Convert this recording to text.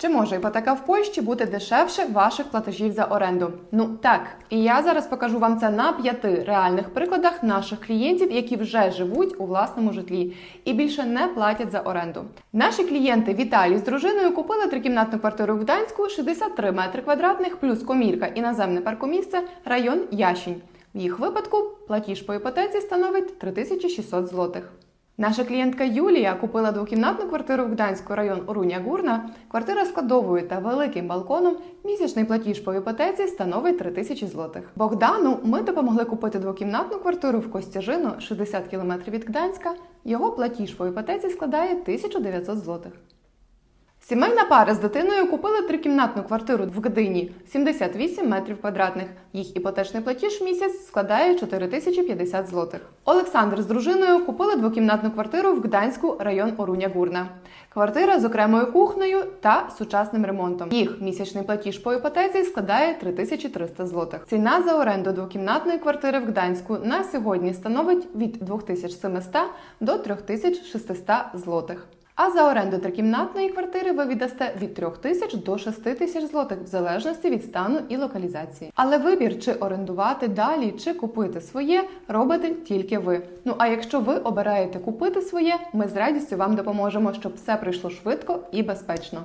Чи може іпотека в Польщі бути дешевше ваших платежів за оренду? Ну так, і я зараз покажу вам це на п'яти реальних прикладах наших клієнтів, які вже живуть у власному житлі і більше не платять за оренду. Наші клієнти Віталій з дружиною купили трикімнатну квартиру в Гданську 63 метри квадратних плюс комірка і наземне паркомісце, район Ящень. В їх випадку платіж по іпотеці становить 3600 злотих. Наша клієнтка Юлія купила двокімнатну квартиру в Гданську район Уруня Гурна. Квартира з кладовою та великим балконом. Місячний платіж по іпотеці становить 3 тисячі злотих. Богдану ми допомогли купити двокімнатну квартиру в Костяжину 60 км від Гданська. Його платіж по іпотеці складає 1900 злотих. Сімейна пара з дитиною купили трикімнатну квартиру в Гдині 78 метрів квадратних. Їх іпотечний платіж в місяць складає 4050 злотих. Олександр з дружиною купили двокімнатну квартиру в Гданську, район Оруня Гурна. Квартира з окремою кухнею та сучасним ремонтом. Їх місячний платіж по іпотеці складає 3300 злотих. Ціна за оренду двокімнатної квартири в Гданську на сьогодні становить від 2700 до 3600 злотих. А за оренду трикімнатної квартири ви віддасте від 3 тисяч до 6 тисяч злотих в залежності від стану і локалізації. Але вибір, чи орендувати далі, чи купити своє, робите тільки ви. Ну а якщо ви обираєте купити своє, ми з радістю вам допоможемо, щоб все прийшло швидко і безпечно.